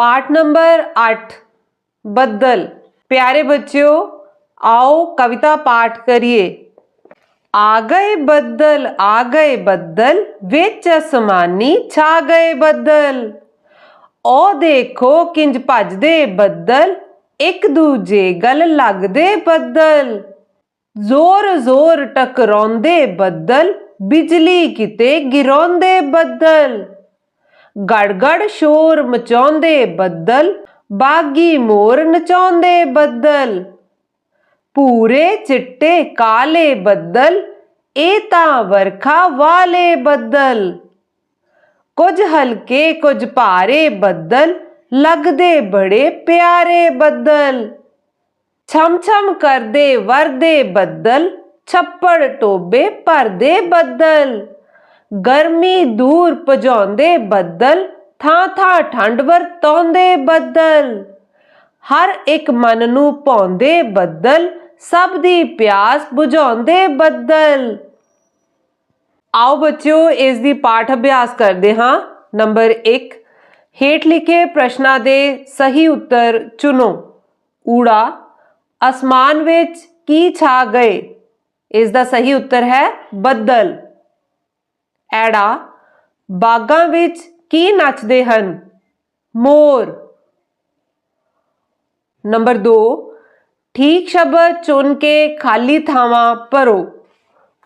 ਪਾਠ ਨੰਬਰ 8 ਬੱਦਲ ਪਿਆਰੇ ਬੱਚਿਓ ਆਓ ਕਵਿਤਾ ਪਾਠ ਕਰੀਏ ਆ ਗਏ ਬੱਦਲ ਆ ਗਏ ਬੱਦਲ ਵਿੱਚ ਅਸਮਾਨੀ ਛਾ ਗਏ ਬੱਦਲ ਉਹ ਦੇਖੋ ਕਿੰਜ ਭੱਜਦੇ ਬੱਦਲ ਇੱਕ ਦੂਜੇ ਗਲ ਲੱਗਦੇ ਬੱਦਲ ਜ਼ੋਰ ਜ਼ੋਰ ਟਕਰਾਉਂਦੇ ਬੱਦਲ ਬਿਜਲੀ ਕਿਤੇ ਗਿਰਾਉਂਦੇ ਬੱਦਲ ਗੜਗੜ ਸ਼ੋਰ ਮਚਾਉਂਦੇ ਬੱਦਲ, ਬਾਗੀ ਮੋਰ ਨਚਾਉਂਦੇ ਬੱਦਲ। ਪੂਰੇ ਚਿੱਟੇ ਕਾਲੇ ਬੱਦਲ, ਇਹ ਤਾਂ ਵਰਖਾ ਵਾਲੇ ਬੱਦਲ। ਕੁਝ ਹਲਕੇ, ਕੁਝ ਭਾਰੇ ਬੱਦਲ, ਲੱਗਦੇ ਬੜੇ ਪਿਆਰੇ ਬੱਦਲ। ਛਮ ਛਮ ਕਰਦੇ ਵਰਦੇ ਬੱਦਲ, ਛੱਪੜ ਟੋਬੇ ਭਰਦੇ ਬੱਦਲ। ਗਰਮੀ ਦੂਰ ਭਜਾਉਂਦੇ ਬੱਦਲ, ਥਾਂ ਥਾਂ ਠੰਡ ਵਰਤਾਉਂਦੇ ਬੱਦਲ। ਹਰ ਇੱਕ ਮਨ ਨੂੰ ਪਾਉਂਦੇ ਬੱਦਲ, ਸਭ ਦੀ ਪਿਆਸ ਬੁਝਾਉਂਦੇ ਬੱਦਲ। ਆਓ ਬੱਚਿਓ, ਇਸ ਦੀ ਪਾਠ ਅਭਿਆਸ ਕਰਦੇ ਹਾਂ। ਨੰਬਰ 1 ਹੇਠ ਲਿਖੇ ਪ੍ਰਸ਼ਨਾਂ ਦੇ ਸਹੀ ਉੱਤਰ ਚੁਣੋ। ਊੜਾ, ਅਸਮਾਨ ਵਿੱਚ ਕੀ ਛਾ ਗਏ? ਇਸ ਦਾ ਸਹੀ ਉੱਤਰ ਹੈ, ਬੱਦਲ। ਐੜਾ, ਬਾਗਾਂ ਵਿੱਚ ਕੀ ਨੱਚਦੇ ਹਨ? ਮੋਰ। ਨੰਬਰ 2 ਠੀਕ ਸ਼ਬਦ ਚੁਣ ਕੇ ਖਾਲੀ ਥਾਵਾਂ ਭਰੋ।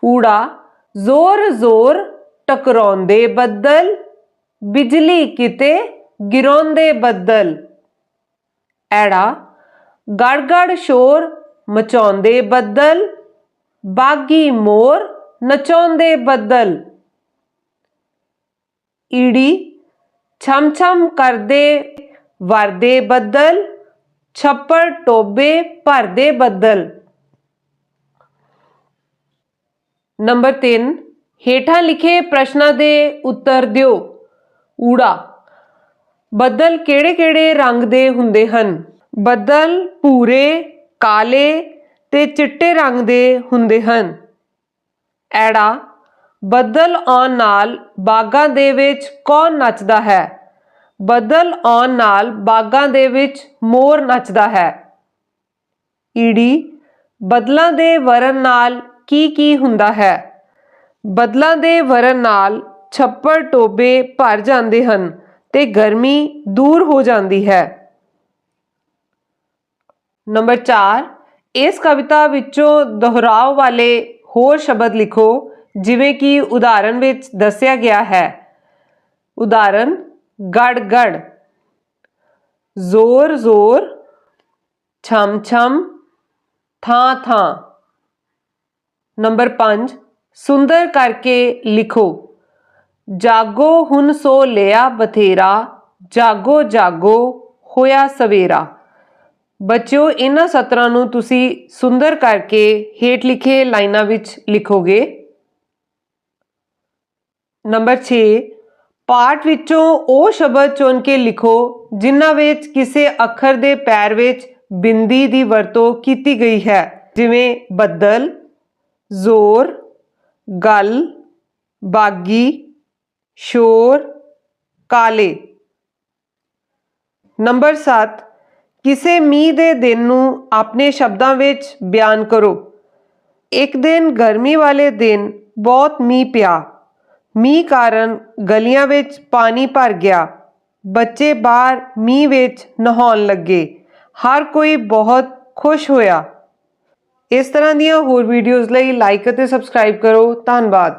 ਊੜਾ, ਜ਼ੋਰ ਜ਼ੋਰ ਟਕਰਾਉਂਦੇ ਬੱਦਲ, ਬਿਜਲੀ ਕਿਤੇ ਗਿਰਾਉਂਦੇ ਬੱਦਲ। ਐੜਾ ਗੜਗੜ ਸ਼ੋਰ ਮਚਾਉਂਦੇ ਬੱਦਲ, ਬਾਗੀ ਮੋਰ ਨਚਾਉਂਦੇ ਬੱਦਲ। ਈੜੀ, ਛਮ ਛਮ ਕਰਦੇ, ਵਰਦੇ ਬੱਦਲ, ਛੱਪੜ ਟੋਬੇ, ਭਰਦੇ ਬੱਦਲ। ਨੰਬਰ 3 ਹੇਠਾਂ ਲਿਖੇ ਪ੍ਰਸ਼ਨਾਂ ਦੇ ਉੱਤਰ ਦਿਓ। ਊੜਾ, ਬੱਦਲ ਕਿਹੜੇ-ਕਿਹੜੇ ਰੰਗ ਦੇ ਹੁੰਦੇ ਹਨ? ਬੱਦਲ ਭੂਰੇ, ਕਾਲੇ ਤੇ ਚਿੱਟੇ ਰੰਗ ਦੇ ਹੁੰਦੇ ਹਨ। ਐੜਾ ਬੱਦਲ ਆਉਣ ਨਾਲ ਬਾਗਾਂ ਦੇ ਵਿੱਚ ਕੌਣ ਨੱਚਦਾ ਹੈ? ਬੱਦਲ ਆਉਣ ਨਾਲ ਬਾਗਾਂ ਦੇ ਵਿੱਚ ਮੋਰ ਨੱਚਦਾ ਹੈ। ਈੜੀ ਬਦਲਾਂ ਦੇ ਵਰਨ ਨਾਲ ਕੀ ਕੀ ਹੁੰਦਾ ਹੈ? ਬਦਲਾਂ ਦੇ ਵਰਨ ਨਾਲ ਛੱਪੜ ਟੋਬੇ ਭਰ ਜਾਂਦੇ ਹਨ ਤੇ ਗਰਮੀ ਦੂਰ ਹੋ ਜਾਂਦੀ ਹੈ। ਨੰਬਰ 4 ਇਸ ਕਵਿਤਾ ਵਿੱਚੋਂ ਦੁਹਰਾਓ ਵਾਲੇ ਹੋਰ ਸ਼ਬਦ ਲਿਖੋ। ਜਿਵੇਂ ਕਿ ਉਦਾਹਰਨ ਵਿੱਚ ਦੱਸਿਆ ਗਿਆ ਹੈ। ਉਦਾਹਰਨ, ਗੜ ਗੜ। ਜ਼ੋਰ ਜ਼ੋਰ, ਛਮ ਛਮ, ਥਾਂ ਥਾਂ। ਨੰਬਰ 5 ਸੁੰਦਰ ਕਰਕੇ ਲਿਖੋ। ਜਾਗੋ ਹੁਣ ਸੋ ਲਿਆ ਬਥੇਰਾ, ਜਾਗੋ ਜਾਗੋ ਹੋਇਆ ਸਵੇਰਾ। ਬੱਚਿਓ, ਇਹਨਾਂ ਸਤਰਾਂ ਨੂੰ ਤੁਸੀਂ ਸੁੰਦਰ ਕਰਕੇ ਹੇਠ ਲਿਖੇ ਲਾਈਨਾਂ ਵਿੱਚ ਲਿਖੋਗੇ। ਨੰਬਰ 6 ਪਾਠ ਵਿੱਚੋਂ ਉਹ ਸ਼ਬਦ ਚੁਣ ਕੇ ਲਿਖੋ ਜਿਨ੍ਹਾਂ ਵਿੱਚ ਕਿਸੇ ਅੱਖਰ ਦੇ ਪੈਰ ਵਿੱਚ ਬਿੰਦੀ ਦੀ ਵਰਤੋਂ ਕੀਤੀ ਗਈ ਹੈ। ਜਿਵੇਂ ਬੱਦਲ, ਜ਼ੋਰ, ਗਲ, ਬਾਗੀ, ਸ਼ੋਰ, ਕਾਲੇ। ਨੰਬਰ 7 ਕਿਸੇ ਮੀਂਹ ਦੇ ਦਿਨ ਨੂੰ ਆਪਣੇ ਸ਼ਬਦਾਂ ਵਿੱਚ ਬਿਆਨ ਕਰੋ। ਇੱਕ ਦਿਨ ਗਰਮੀ ਵਾਲੇ ਦਿਨ ਬਹੁਤ ਮੀਂਹ ਪਿਆ। ਮੀਂਹ ਕਾਰਨ ਗਲੀਆਂ ਵਿੱਚ ਪਾਣੀ ਭਰ ਗਿਆ। ਬੱਚੇ ਬਾਹਰ ਮੀਂਹ ਵਿੱਚ ਨਹਾਉਣ ਲੱਗੇ। ਹਰ ਕੋਈ ਬਹੁਤ ਖੁਸ਼ ਹੋਇਆ। ਇਸ ਤਰ੍ਹਾਂ ਦੀਆਂ ਹੋਰ ਵੀਡੀਓਜ਼ ਲਈ ਲਾਈਕ ਅਤੇ ਸਬਸਕ੍ਰਾਈਬ ਕਰੋ। ਧੰਨਵਾਦ।